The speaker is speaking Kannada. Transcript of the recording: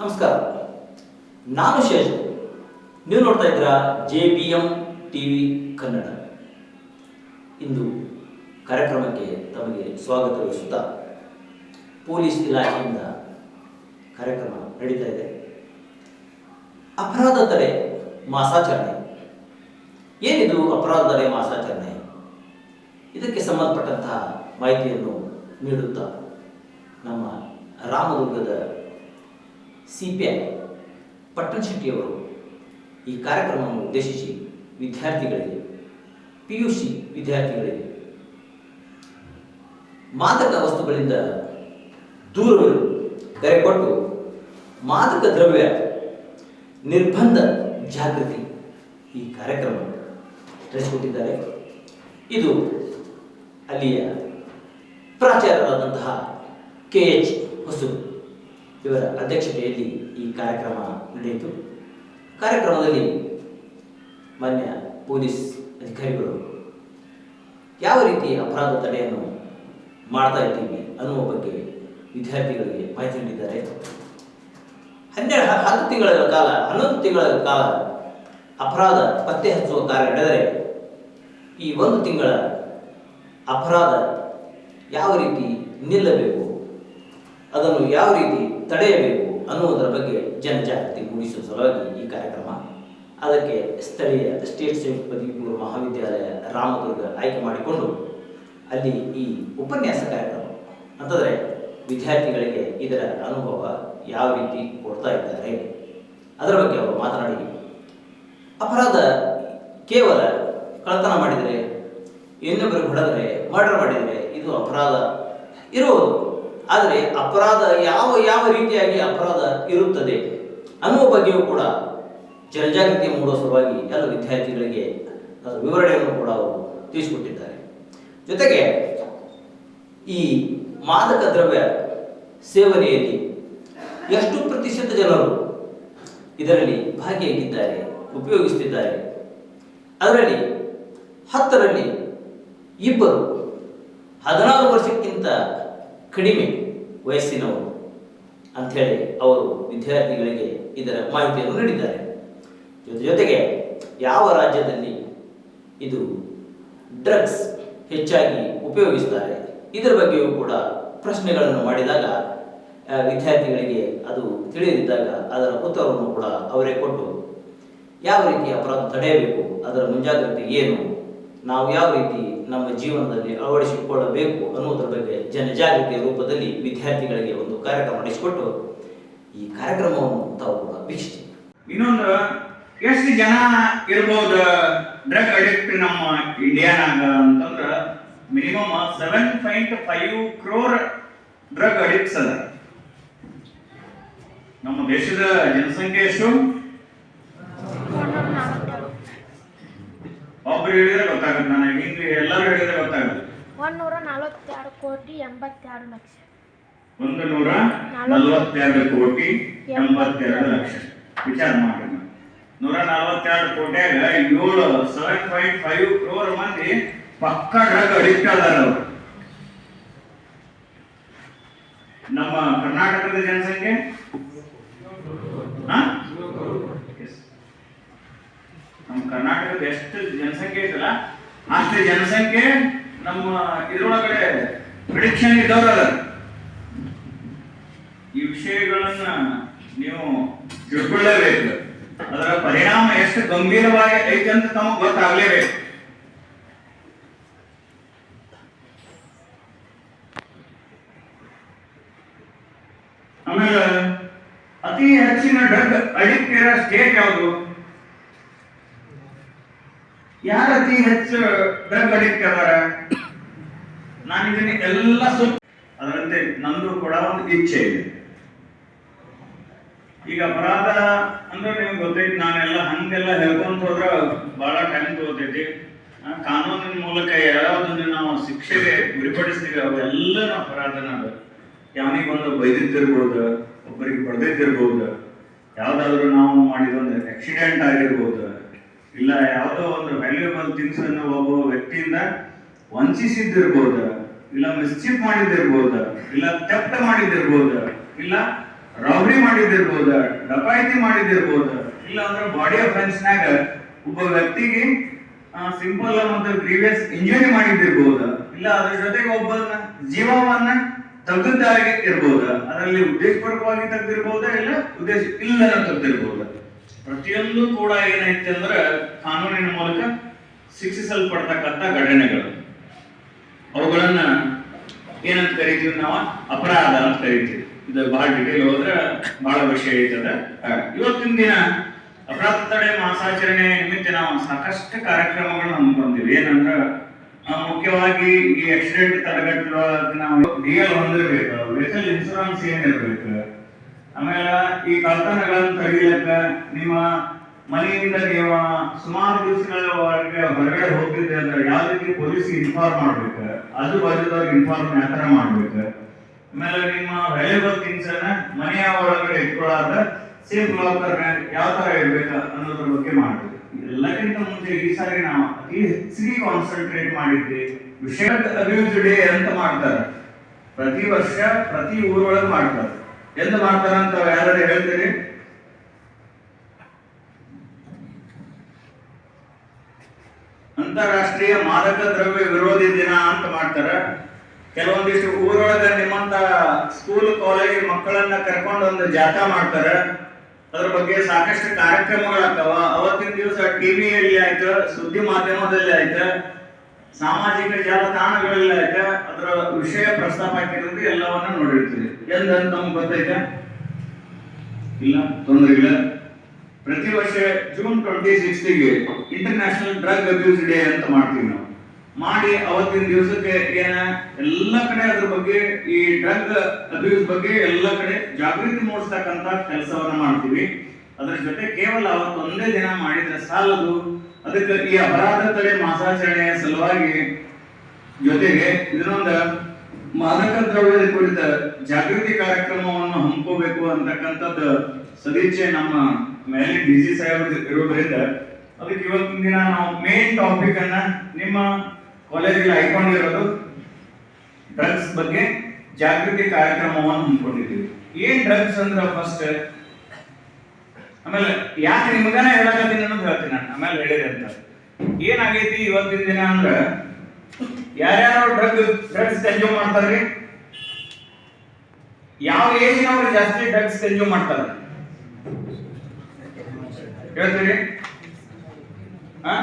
ನಮಸ್ಕಾರ. ನಾನು ಶೇಷ. ನೀವು ನೋಡ್ತಾ ಇದ್ದೀರಾ J B M T V Kannada. ಇಂದು ಕಾರ್ಯಕ್ರಮಕ್ಕೆ ತಮಗೆ ಸ್ವಾಗತವಿಸುತ್ತಾ ಪೊಲೀಸ್ ಇಲಾಖೆಯಿಂದ ಕಾರ್ಯಕ್ರಮ ನಡೀತಾ ಇದೆ. ಅಪರಾಧ ತಡೆ ಮಾಸಾಚರಣೆ. ಏನಿದು ಅಪರಾಧ ತಡೆ ಮಾಸಾಚರಣೆ? ಇದಕ್ಕೆ ಸಂಬಂಧಪಟ್ಟಂತಹ ಮಾಹಿತಿಯನ್ನು ನೀಡುತ್ತಾ ನಮ್ಮ ರಾಮದುರ್ಗದ ಸಿ ಪಿ ಐ ಪಟ್ಟಣ ಶೆಟ್ಟಿಯವರು ಈ ಕಾರ್ಯಕ್ರಮವನ್ನು ಉದ್ದೇಶಿಸಿ ವಿದ್ಯಾರ್ಥಿಗಳಿಗೆ ಪಿ ಸಿ ವಿದ್ಯಾರ್ಥಿಗಳಿಗೆ. ಮಾದಕ ವಸ್ತುಗಳಿಂದ ದೂರವಿರು ಕರೆ ಕೊಟ್ಟು ಮಾದಕ ದ್ರವ್ಯ, ನಿರ್ಬಂಧ ಜಾಗೃತಿ ಈ ಕಾರ್ಯಕ್ರಮ ನಡೆಸಿಕೊಟ್ಟಿದ್ದಾರೆ. ಇದು ಅಲ್ಲಿಯ ಪ್ರಾಚಾರ್ಯರಾದಂತಹ ಕೆ ಎಚ್ ಹೊಸು ಇವರ ಅಧ್ಯಕ್ಷತೆಯಲ್ಲಿ ಈ ಕಾರ್ಯಕ್ರಮ ನಡೆಯಿತು. ಕಾರ್ಯಕ್ರಮದಲ್ಲಿ ಮಾನ್ಯ ಪೊಲೀಸ್ ಅಧಿಕಾರಿಗಳು ಯಾವ ರೀತಿ ಅಪರಾಧ ತಡೆಯನ್ನು ಮಾಡ್ತಾ ಇದ್ದೀವಿ ಅನ್ನುವ ಬಗ್ಗೆ ವಿದ್ಯಾರ್ಥಿಗಳಿಗೆ ಮಾಹಿತಿ ನೀಡಿದ್ದಾರೆ. ಹನ್ನೆರಡು, ಹತ್ತು ತಿಂಗಳ ಕಾಲ, ಹನ್ನೊಂದು ತಿಂಗಳ ಕಾಲ ಅಪರಾಧ ಪತ್ತೆ ಹಚ್ಚುವ ಕಾರ್ಯ ನಡೆದರೆ ಈ ಒಂದು ತಿಂಗಳ ಅಪರಾಧ ಯಾವ ರೀತಿ ನಿಲ್ಲಬೇಕು, ಅದನ್ನು ಯಾವ ರೀತಿ ತಡೆಯಬೇಕು ಅನ್ನುವುದರ ಬಗ್ಗೆ ಜನಜಾಗೃತಿ ಮೂಡಿಸುವ ಸಲುವಾಗಿ ಈ ಕಾರ್ಯಕ್ರಮ ಅದಕ್ಕೆ ಸ್ಥಳೀಯ ಸ್ಟೇಟ್ ಸೇವ್ ಪದವಿಪೂರ್ವ ಮಹಾವಿದ್ಯಾಲಯ ರಾಮದುರ್ಗ ಆಯ್ಕೆ ಮಾಡಿಕೊಂಡು ಅಲ್ಲಿ ಈ ಉಪನ್ಯಾಸ ಕಾರ್ಯಕ್ರಮ ಅಂತಂದರೆ ವಿದ್ಯಾರ್ಥಿಗಳಿಗೆ ಇದರ ಅನುಭವ ಯಾವ ರೀತಿ ಕೊಡ್ತಾ ಇದ್ದಾರೆ. ಅದರ ಬಗ್ಗೆ ಅವರು ಮಾತನಾಡಿ. ಅಪರಾಧ ಕೇವಲ ಕಳ್ಳತನ ಮಾಡಿದರೆ, ಇನ್ನೊಬ್ಬರಿಗೆ ಹೊಡೆದರೆ ಮರ್ಡರ್ ಮಾಡಿದರೆ ಇದು ಅಪರಾಧ ಇರುವುದು. ಆದರೆ ಅಪರಾಧ ಯಾವ ಯಾವ ರೀತಿಯಾಗಿ ಅಪರಾಧ ಇರುತ್ತದೆ ಅನ್ನುವ ಬಗ್ಗೆಯೂ ಕೂಡ ಜನಜಾಗೃತಿ ಮೂಡುವ ಸಲುವಾಗಿ ಎಲ್ಲ ವಿದ್ಯಾರ್ಥಿಗಳಿಗೆ ಅದರ ವಿವರಣೆಯನ್ನು ಕೂಡ ಅವರು ತಿಳಿಸಿಕೊಟ್ಟಿದ್ದಾರೆ. ಜೊತೆಗೆ ಈ ಮಾದಕ ದ್ರವ್ಯ ಸೇವನೆಯಲ್ಲಿ ಎಷ್ಟು ಪ್ರತಿಶತ ಜನರು ಇದರಲ್ಲಿ ಭಾಗಿಯಾಗಿದ್ದಾರೆ ಉಪಯೋಗಿಸುತ್ತಿದ್ದಾರೆ ಅದರಲ್ಲಿ ಹತ್ತರಲ್ಲಿ ಇಬ್ಬರು ಹದಿನಾರು ವರ್ಷಕ್ಕಿಂತ ಕಡಿಮೆ ವಯಸ್ಸಿನವರು ಅಂಥೇಳಿ ಅವರು ವಿದ್ಯಾರ್ಥಿಗಳಿಗೆ ಇದರ ಮಾಹಿತಿಯನ್ನು ನೀಡಿದ್ದಾರೆ. ಜೊತೆಗೆ ಯಾವ ರಾಜ್ಯದಲ್ಲಿ ಇದು ಡ್ರಗ್ಸ್ ಹೆಚ್ಚಾಗಿ ಉಪಯೋಗಿಸ್ತಾರೆ? ಇದರ ಬಗ್ಗೆಯೂ ಕೂಡ ಪ್ರಶ್ನೆಗಳನ್ನು ಮಾಡಿದಾಗ ವಿದ್ಯಾರ್ಥಿಗಳಿಗೆ ಅದು ತಿಳಿದಿದ್ದಾಗ ಅದರ ಉತ್ತರವನ್ನು ಕೂಡ ಅವರೇ ಕೊಟ್ಟು, ಯಾವ ರೀತಿ ಅಪರಾಧ ತಡೆಯಬೇಕು? ಅದರ ಮುಂಜಾಗ್ರತೆ ಏನು? ನಾವು ಯಾವ ರೀತಿ ನಮ್ಮ ಜೀವನದಲ್ಲಿ ಅಳವಡಿಸಿಕೊಳ್ಳಬೇಕು ಅನ್ನುವುದರ ಬಗ್ಗೆ ಜನಜಾಗೃತಿಯ ರೂಪದಲ್ಲಿ ವಿದ್ಯಾರ್ಥಿಗಳಿಗೆ ಒಂದು ಕಾರ್ಯಕ್ರಮ ನಡೆಸಿಕೊಟ್ಟು, ಈ ಕಾರ್ಯಕ್ರಮವನ್ನು ತಾವು ಕೂಡ ವೀಕ್ಷಿಸಿ ಇನ್ನೊಂದು ಎಷ್ಟು ಜನ ಇರ್ಬೋದು ಡ್ರಗ್ ಅಡಿಕ್ಟ್ ನಮ್ಮ ಇಂಡಿಯಾನಾಗ ಅಂತಂದ್ರ minimum seven point five crore drug addicts ಅದ. ನಮ್ಮ ದೇಶದ ಜನಸಂಖ್ಯೆ ಎಷ್ಟು? ಒಬ್ರು ಹೇಳಿದ್ರೆ ಗೊತ್ತಾಗುತ್ತೆ ನನಗೆ ಹಿಂಗೆ ಎಲ್ಲರೂ ಹೇಳಿದ್ರೆ ಗೊತ್ತಾಗುತ್ತೆ. ಒಂದೂರ ನಲವತ್ತೆರಡು ಕೋಟಿ ಎಂಬತ್ತೆರಡು ಲಕ್ಷ. ಒಂದು ನೂರ ನಲವತ್ತೆರಡು ಕೋಟಿ ಎಂಬತ್ತೆರಡು ಲಕ್ಷ. ವಿಚಾರ ಮಾಡಿ ನೂರ ನಲವತ್ತೆರಡು ಕೋಟ್ಯಾಗ ಏಳು ಸೆವೆನ್ ಪಾಯಿಂಟ್ ಫೈವ್ ಕ್ರೋರ್ ಮಂದಿ ಪಕ್ಕ ಡ್ರಗ್ ಅಡಿಕ್ಟ್ ಅದಾರ ಅವರು. ನಮ್ಮ ಕರ್ನಾಟಕದ ಜನಸಂಖ್ಯೆ? ನಮ್ಮ ಕರ್ನಾಟಕದ ಎಷ್ಟು ಜನಸಂಖ್ಯೆ ಐತಲ್ಲ, ಅಷ್ಟು ಜನಸಂಖ್ಯೆ ನಮ್ಮ ಇದರೊಳಗಡೆ ಪ್ರಿಡಿಕ್ಷನ್ ಇದ್ದವ್ರು ಈ ವಿಷಯಗಳನ್ನ ನೀವು ತಿಳ್ಕೊಳ್ಳೇಬೇಕು. ಅದರ ಪರಿಣಾಮ ಎಷ್ಟು ಗಂಭೀರವಾಗಿ ಐತೆ ಅಂತ ತಮಗೆ ಗೊತ್ತಾಗ್ಲೇಬೇಕು. ಆಮೇಲೆ ಅತಿ ಹೆಚ್ಚಿನ ಡ್ರಗ್ ಅಡಿಕ್ಟ್ ಇರೋ ಸ್ಟೇಟ್ ಯಾವುದು? ಯಾರು ಅತಿ ಹೆಚ್ಚು ಡ್ರಗ್ ಅಡಿಕ್ಟ್ ಅದಾರ ನಾನು ಇದನ್ನ ಎಲ್ಲ ಸುತ್ತ ಅದರಂತೆ ನಂದು ಕೂಡ ಒಂದು ಇಚ್ಛೆ ಇದೆ. ಈಗ ಅಪರಾಧ ಅಂದ್ರೆ ನಿಮ್ಗೆ ಗೊತ್ತೈತಿ, ನಾನೆಲ್ಲ ಹಂಗೆಲ್ಲ ಹೇಳ್ಕೊಂತ ಹೋದ್ರೆ ಬಹಳ ಟೈಮ್ ತಗೋತೈತಿ. ಕಾನೂನಿನ ಮೂಲಕ ಯಾವ್ದನ್ನ ನಾವು ಶಿಕ್ಷೆಗೆ ಗುರಿಪಡಿಸ್ತೀವಿ, ಅವೆಲ್ಲ ಅಪರಾಧನ ಯಾವನಿಗೆ ಒಂದು ಬೈದಿದ್ದಿರ್ಬೋದು ಒಬ್ಬರಿಗೆ ಬಡ್ದಿದ್ದಿರ್ಬೋದು ಯಾವ್ದಾದ್ರು ನಾವು ಮಾಡಿದ ಒಂದು ಆಕ್ಸಿಡೆಂಟ್ ಆಗಿರ್ಬೋದು, ಇಲ್ಲ ಯಾವುದೋ ಒಂದು ವ್ಯಾಲ್ಯೂಬಲ್ ಥಿಂಗ್ಸ್ ಅನ್ನು ಒಬ್ಬ ವ್ಯಕ್ತಿಯಿಂದ ವಂಚಿಸಿದ್ದಿರ್ಬೋದು, ಇಲ್ಲ ಮಿಸ್ಚೀಫ್ ಮಾಡಿದ್ದಿರ್ಬೋದು, ಇಲ್ಲ ತೆಪ್ಪ ಮಾಡಿದ್ದಿರ್ಬೋದು, ಇಲ್ಲ ರಾಬರಿ ಮಾಡಿದಿರ್ಬೋದ ಡಪಾಯಿತಿ ಮಾಡಿದ್ದಿರ್ಬೋದು, ಇಲ್ಲ ಅಂದ್ರೆ ಬಾಡಿ ಅಫೆನ್ಸ್ನಾಗ ಒಬ್ಬ ವ್ಯಕ್ತಿಗೆ ಸಿಂಪಲ್ ಮತ್ತು ಪ್ರೀವಿಯಸ್ ಇಂಜುರಿ ಮಾಡಿದ್ದಿರ್ಬೋದು, ಇಲ್ಲ ಅದ್ರ ಜೊತೆಗೆ ಒಬ್ಬನ ಜೀವವನ್ನ ತೆಗೆದಾಗಿ ಇರ್ಬೋದ, ಅದರಲ್ಲಿ ಉದ್ದೇಶಪೂರ್ವಕವಾಗಿ ತೆಗೆದಿರ್ಬೋದ, ಇಲ್ಲ ಉದ್ದೇಶ ಇಲ್ಲದ ತೆಗೆದಿರ್ಬೋದು. ಪ್ರತಿಯೊಂದು ಕೂಡ ಏನೈತೆ ಅಂದ್ರೆ ಕಾನೂನಿನ ಮೂಲಕ ಶಿಕ್ಷಿಸಲ್ಪಡ್ತಕ್ಕಂಥ ಘಟನೆಗಳು. ಅವುಗಳನ್ನ ಏನಂತ ಕರಿತೀವಿ ನಾವು? ಅಪರಾಧ ಅಂತ ಕರಿತೀವಿ. ಇದು ಬಹಳ ಡಿಟೇಲ್ ಹೋದ್ರೆ ಬಹಳ ವಿಷಯ ಇರ್ತದೆ ಇವತ್ತಿನ ದಿನ ಅಪರಾಧ ತಡೆ ಮಾಸಾಚರಣೆ ನಿಮಿತ್ತ ನಾವು ಸಾಕಷ್ಟು ಕಾರ್ಯಕ್ರಮಗಳನ್ನ ಹಮ್ಮಿಕೊಂಡಿವಿ. ಏನಂದ್ರೆ ಮುಖ್ಯವಾಗಿ ಈ ಆಕ್ಸಿಡೆಂಟ್ ತಡೆಗಟ್ಟುವ ನಾವು ಡಿ ಎಲ್ ವೆಹಿಕಲ್ ಇನ್ಶೂರೆನ್ಸ್ ಏನಿರ್ಬೇಕು. ಆಮೇಲೆ ಈ ಕಳ್ತನಗಳನ್ನು ತಡೆಯಲಿಕ್ಕೆ ನಿಮ್ಮ ಮನೆಯಿಂದ ನೀವು ಸುಮಾರು ದಿವಸಗಳವರೆಗೆ ಹೊರಗಡೆ ಹೋಗಿದ್ದೆ ಅಂದ್ರೆ ಯಾವ ರೀತಿ ಪೊಲೀಸ್ ಇನ್ಫಾರ್ಮ್ ಮಾಡ್ಬೇಕು? ಅದು ಬಾಜುದವ್ರಿಗೆ ಇನ್ಫಾರ್ಮ್ ಯಾವ ಮಾಡ್ಬೇಕು? ಆಮೇಲೆ ನಿಮ್ಮ ವ್ಯಾಲ್ಯೂಬಲ್ ಥಿಂಗ್ಸ್ ಅನ್ನ ಮನೆಯ ಒಳಗಡೆ ಇಟ್ಕೊಳ್ಳಾದ ಸೇಫ್ ಲಾಕರ್ ಯಾವ ತರ ಇರ್ಬೇಕ ಅನ್ನೋದ್ರ ಬಗ್ಗೆ ಮಾಡ್ಬೇಕು ಎಲ್ಲಕ್ಕಿಂತ ಮುಂಚೆ ಈ ಸಾರಿ ನಾವು ಅತಿ ಹೆಚ್ಚಿಗೆ ಕಾನ್ಸಂಟ್ರೇಟ್ ಮಾಡಿದ್ವಿ. ವಿಷಯ ಅಭಿವೃದ್ಧಿ ಡೇ ಅಂತ ಮಾಡ್ತಾರೆ? ಪ್ರತಿ ವರ್ಷ ಪ್ರತಿ ಊರೊಳಗೆ ಮಾಡ್ತಾರೆ. ಎಂತ ಮಾಡ್ತಾರೆ ಅಂತ ಯಾರು ಹೇಳ್ತೀರಿ? ಅಂತಾರಾಷ್ಟ್ರೀಯ ಮಾದಕ ದ್ರವ್ಯ ವಿರೋಧಿ ದಿನ ಅಂತ ಮಾಡ್ತಾರ. ಕೆಲವೊಂದಿಷ್ಟು ಊರೊಳಗ ನಿಮ್ಮಂತ ಸ್ಕೂಲ್ ಕಾಲೇಜ್ ಮಕ್ಕಳನ್ನ ಕರ್ಕೊಂಡು ಒಂದು ಜಾಥಾ ಮಾಡ್ತಾರೆ. ಅದ್ರ ಬಗ್ಗೆ ಸಾಕಷ್ಟು ಕಾರ್ಯಕ್ರಮಗಳಾಗ್ತಾವ ಅವತ್ತಿನ ದಿವಸ ಟಿವಿಯಲ್ಲಿ ಆಯ್ತು, ಸುದ್ದಿ ಮಾಧ್ಯಮದಲ್ಲಿ ಆಯ್ತು, ಸಾಮಾಜಿಕ ಜಾಲತಾಣಗಳಲ್ಲಿ ಆಯ್ತು, ಅದರ ವಿಷಯ ಪ್ರಸ್ತಾಪ ಹಾಕಿರೋದು ಎಲ್ಲವನ್ನ ನೋಡಿರ್ತೀವಿ. ಎಂದಂತ ನಮ್ಗೆ ಗೊತ್ತೈತೆ? ಇಲ್ಲ, ತೊಂದರೆ ಇಲ್ಲ. ಪ್ರತಿ ವರ್ಷ ಜೂನ್ ಟ್ವೆಂಟಿ ಸಿಕ್ಸ್ಟಿಗೆ ಇಂಟರ್ನ್ಯಾಷನಲ್ ಡ್ರಗ್ ಅಬ್ಯೂಸ್ ಡೇ ಅಂತ ಮಾಡ್ತೀವಿ ನಾವು. ಮಾಡಿ ಅವತ್ತಿನ ದಿವಸಕ್ಕೆ ಏನ? ಎಲ್ಲ ಕಡೆ ಅದ್ರ ಬಗ್ಗೆ, ಈ ಡ್ರಗ್ ಅಬ್ಯೂಸ್ ಬಗ್ಗೆ ಎಲ್ಲ ಕಡೆ ಜಾಗೃತಿ ಮೂಡಿಸ್ತಕ್ಕಂತ ಕೆಲಸವನ್ನ ಮಾಡ್ತೀವಿ. ಅದರ ಜೊತೆ ಕೇವಲ ಅವತ್ತೊಂದೇ ದಿನ ಮಾಡಿದ್ರೆ ಸಾಲದು. ಅದಕ್ಕೆ ಈ ಅಪರಾಧ ತಡೆ ಮಾಸಾಚರಣೆಯ ಸಲುವಾಗಿ ಜೊತೆಗೆ ಇದನ್ನೊಂದು ಮಾದಕ ದ್ರವ್ಯದ ಕುರಿತ ಜಾಗೃತಿ ಕಾರ್ಯಕ್ರಮವನ್ನು ಹಮ್ಮಿಕೋಬೇಕು ಅಂತಕ್ಕಂಥದ್ದು ಸದಿಚ್ಛೆ ನಮ್ಮ ಮೇಲೆ ಡಿಸಿ ಸಾಹೇಬ್ ಇರೋದ್ರಿಂದ ಅದಕ್ಕೆ ಇವತ್ತಿನ ದಿನ ನಾವು ಮೇನ್ ಟಾಪಿಕ್ ಅನ್ನ ನಿಮ್ಮ ಕಾಲೇಜಲ್ಲಿ ಹೈಕೊಂಡಿರೋದು ಡ್ರಗ್ಸ್ ಬಗ್ಗೆ ಜಾಗೃತಿ ಕಾರ್ಯಕ್ರಮವನ್ನು ಹಮ್ಮಿಕೊಂಡಿದ್ದೀವಿ. ಏನ್ ಡ್ರಗ್ಸ್ ಅಂದ್ರೆ ಫಸ್ಟ್ ಆಮೇಲೆ ಯಾಕೆ ನಿಮ್ಗಾನೇ ಹೇಳಕತ್ತೀನಿ ಅನ್ನೋದು ಹೇಳ್ತೀನಿ ನಾನು, ಆಮೇಲೆ ಹೇಳಿದೆ ಅಂತ. ಏನಾಗೈತಿ ಇವತ್ತಿನ ದಿನ ಅಂದ್ರೆ ಯಾರ್ಯಾರು ಡ್ರಗ್ ಡ್ರಗ್ಸ್ ಕನ್ಸ್ಯೂಮ್ ಮಾಡ್ತಾರ್ರಿ? ಯಾವ ಏಜಿನವ್ರು ಜಾಸ್ತಿ ಡ್ರಗ್ಸ್ ಕನ್ಸ್ಯೂಮ್ ಮಾಡ್ತಾರ ಹೇಳ್ತೀರಿ? ಹಾ?